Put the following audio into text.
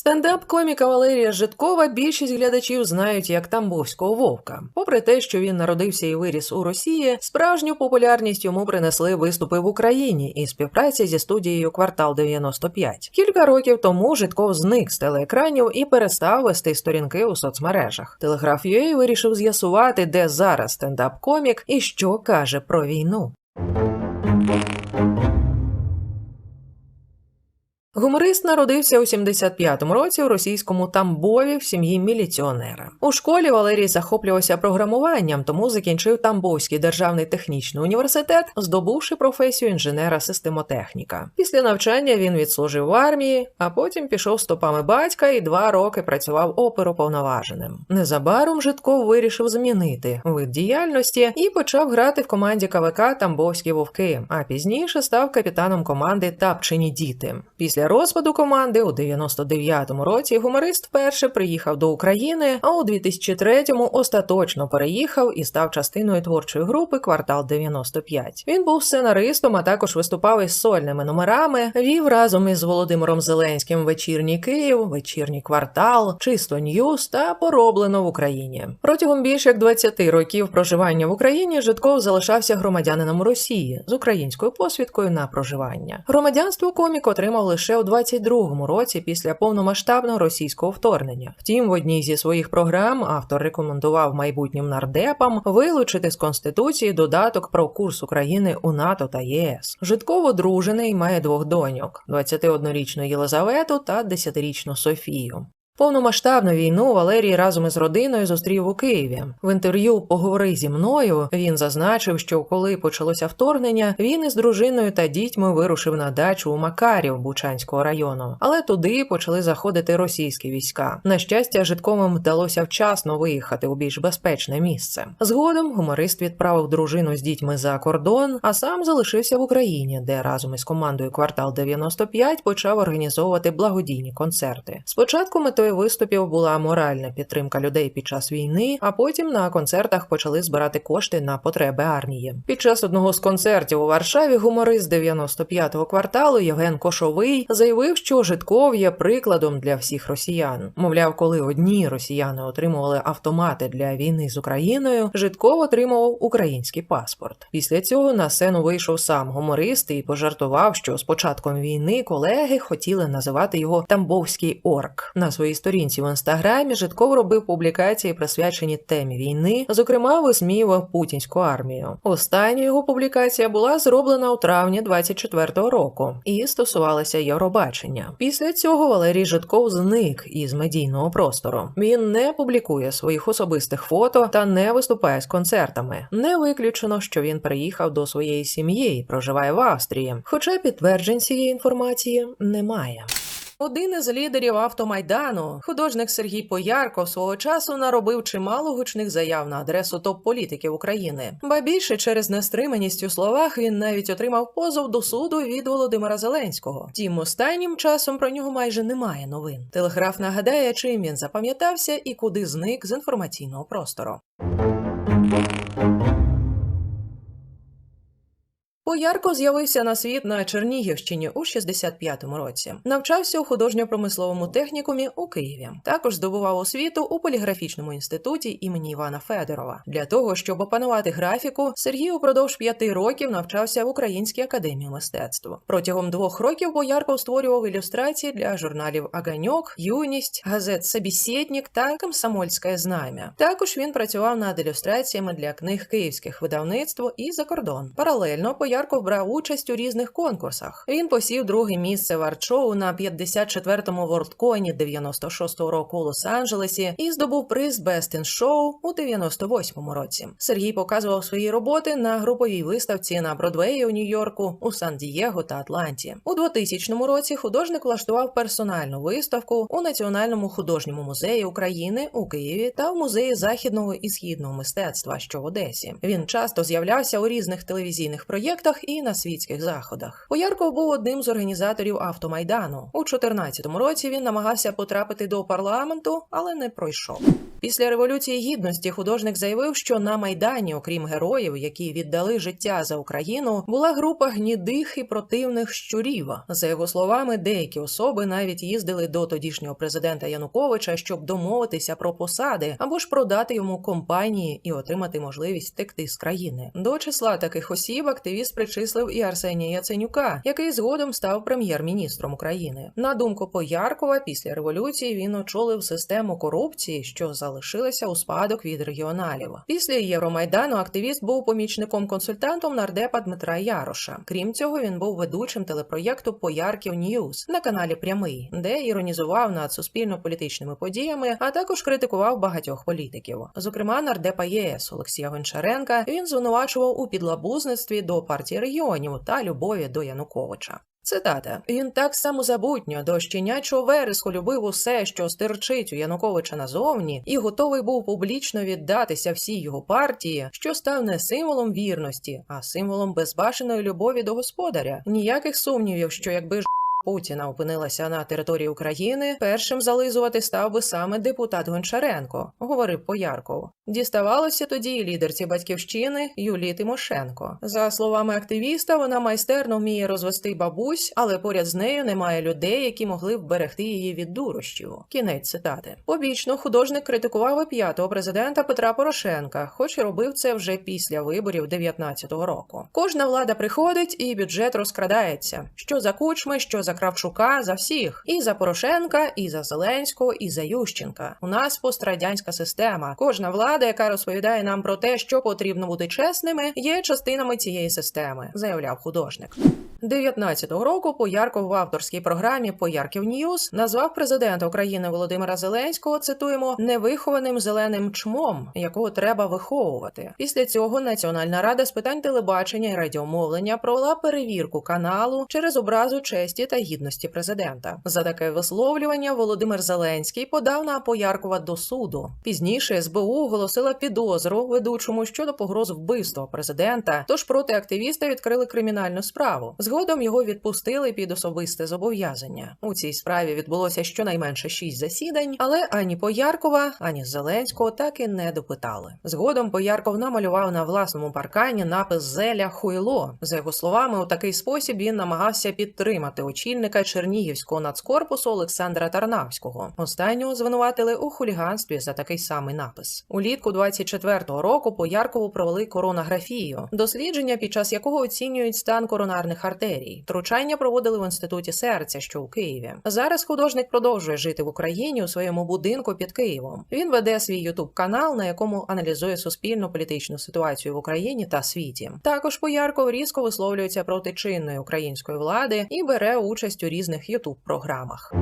Стендап коміка Валерія Житкова більшість глядачів знають як Тамбовського вовка. Попри те, що він народився і виріс у Росії, справжню популярність йому принесли виступи в Україні і співпраця зі студією Квартал 95. Кілька років тому Житков зник з телеекранів і перестав вести сторінки у соцмережах. Телеграф UA вирішив з'ясувати, де зараз стендап-комік і що каже про війну. Гуморист народився у 75-му році у російському Тамбові в сім'ї міліціонера. У школі Валерій захоплювався програмуванням, тому закінчив Тамбовський державний технічний університет, здобувши професію інженера-системотехніка. Після навчання він відслужив в армії, а потім пішов стопами батька і два роки працював оперуповноваженим. Незабаром Житков вирішив змінити вид діяльності і почав грати в команді КВК Тамбовські вовки, а пізніше став капітаном команди Тапчині діти. Після розпаду команди у 99-му році гуморист вперше приїхав до України, а у 2003-му остаточно переїхав і став частиною творчої групи Квартал 95. Він був сценаристом, а також виступав із сольними номерами. Вів разом із Володимиром Зеленським вечірній Київ, вечірній квартал, чисто Ньюс та пороблено в Україні. Протягом більш як 20 років проживання в Україні Житков залишався громадянином Росії з українською посвідкою на проживання. Громадянство комік отримав лише у 22-му році після повномасштабного російського вторгнення. Втім, в одній зі своїх програм автор рекомендував майбутнім нардепам вилучити з конституції додаток про курс України у НАТО та ЄС. Житково одружений має двох доньок: 21-річну Єлизавету та 10-річну Софію. Повномасштабну війну Валерій разом із родиною зустрів у Києві. В інтерв'ю Поговори зі мною він зазначив, що коли почалося вторгнення, він із дружиною та дітьми вирушив на дачу у Макарів Бучанського району, але туди почали заходити російські війська. На щастя, житковим вдалося вчасно виїхати у більш безпечне місце. Згодом гуморист відправив дружину з дітьми за кордон, а сам залишився в Україні, де разом із командою Квартал 95 почав організовувати благодійні концерти. Спочатку метою виступів була моральна підтримка людей під час війни, а потім на концертах почали збирати кошти на потреби армії. Під час одного з концертів у Варшаві гуморист 95-го кварталу Євген Кошовий заявив, що Житков є прикладом для всіх росіян. Мовляв, коли одні росіяни отримували автомати для війни з Україною, Житков отримував український паспорт. Після цього на сцену вийшов сам гуморист і пожартував, що з початком війни колеги хотіли називати його Тамбовський орк. На своїй сторінці в інстаграмі Житков робив публікації, присвячені темі війни, зокрема, висміював путінську армію. Остання його публікація була зроблена у травні 24-го року і стосувалася Євробачення. Після цього Валерій Житков зник із медійного простору. Він не публікує своїх особистих фото та не виступає з концертами. Не виключено, що він приїхав до своєї сім'ї і проживає в Австрії, хоча підтверджень цієї інформації немає. Один із лідерів автомайдану, художник Сергій Поярко, свого часу наробив чимало гучних заяв на адресу топ-політиків України. Ба більше через нестриманість у словах він навіть отримав позов до суду від Володимира Зеленського. Тім останнім часом про нього майже немає новин. Телеграф нагадає, чим він запам'ятався і куди зник з інформаційного простору. Поярко з'явився на світ на Чернігівщині у 65-му році. Навчався у художньо-промисловому технікумі у Києві. Також здобував освіту у поліграфічному інституті імені Івана Федорова. Для того щоб опанувати графіку, Сергій упродовж п'яти років навчався в Українській академії мистецтва. Протягом двох років Боярков створював ілюстрації для журналів Аганьок, Юність, газет Собісєднік та Комсомольське знам'я. Також він працював над ілюстраціями для книг київських видавництв і за кордон. Паралельно Боярков брав участь у різних конкурсах. Він посів друге місце в арт-шоу на 54-му WorldCon 96-го року у Лос-Анджелесі і здобув приз Best in Show у 98-му році. Сергій показував свої роботи на груповій виставці на Бродвеї у Нью-Йорку, у Сан-Дієго та Атланті. У 2000 році художник влаштував персональну виставку у Національному художньому музеї України у Києві та в музеї західного і східного мистецтва, що в Одесі. Він часто з'являвся у різних телевізійних проєктах і на світських заходах. Поярков був одним з організаторів автомайдану. У 2014 році він намагався потрапити до парламенту, але не пройшов. Після революції гідності художник заявив, що на майдані, окрім героїв, які віддали життя за Україну, була група гнідих і противних щурів. За його словами, деякі особи навіть їздили до тодішнього президента Януковича, щоб домовитися про посади або ж продати йому компанії і отримати можливість втекти з країни. До числа таких осіб активіст причислив і Арсенія Яценюка, який згодом став прем'єр-міністром України. На думку Пояркова, після революції він очолив систему корупції, що залишилася у спадок від регіоналів. Після Євромайдану активіст був помічником-консультантом нардепа Дмитра Яроша. Крім цього, він був ведучим телепроєкту Поярків Ньюз на каналі Прямий, де іронізував над суспільно-політичними подіями, а також критикував багатьох політиків. Зокрема, нардепа ЄС Олексія Гончаренка він звинувачував у підлабузництві до партії регіонів та любові до Януковича. Цитата: він так самозабутньо до щенячого вереску любив усе, що стерчить у Януковича назовні, і готовий був публічно віддатися всій його партії, що став не символом вірності, а символом безбашеної любові до господаря. Ніяких сумнівів, що якби ж. Путіна опинилася на території України, першим зализувати став би саме депутат Гончаренко, говорив Поярков. Діставалося тоді і лідерці батьківщини Юлії Тимошенко. За словами активіста, вона майстерно вміє розвести бабусь, але поряд з нею немає людей, які могли б берегти її від дурощів. Кінець цитати. Побічно художник критикував і п'ятого президента Петра Порошенка, хоч робив це вже після виборів 19-го року. Кожна влада приходить і бюджет розкрадається. Що за кучми, що за Кравчука, за всіх, і за Порошенка, і за Зеленського, і за Ющенка. У нас пострадянська система. Кожна влада, яка розповідає нам про те, що потрібно бути чесними, є частинами цієї системи, заявляв художник. 19-го року Поярков в авторській програмі Поярків Ньюз назвав президента України Володимира Зеленського, цитуємо, невихованим зеленим чмом, якого треба виховувати. Після цього Національна рада з питань телебачення і радіомовлення провела перевірку каналу через образу честі та гідності президента. За таке висловлювання Володимир Зеленський подав на Пояркова до суду. Пізніше СБУ оголосила підозру ведучому щодо погроз вбивства президента. Тож проти активіста відкрили кримінальну справу. Згодом його відпустили під особисте зобов'язання. У цій справі відбулося щонайменше шість засідань, але ані Пояркова, ані Зеленського так і не допитали. Згодом Поярков намалював на власному паркані напис Зеля Хуйло. За його словами, у такий спосіб він намагався підтримати очільника Чернігівського нацкорпусу Олександра Тарнавського. Останнього звинуватили у хуліганстві за такий самий напис. Улітку 24-го року Пояркову провели коронаграфію, дослідження, під час якого оцінюють стан коронарних артерій. Втручання проводили в інституті серця, що у Києві. Зараз художник продовжує жити в Україні у своєму будинку під Києвом. Він веде свій ютуб канал, на якому аналізує суспільну політичну ситуацію в Україні та світі. Також Поярков різко висловлюється проти чинної української влади і бере участь у різних ютуб програмах.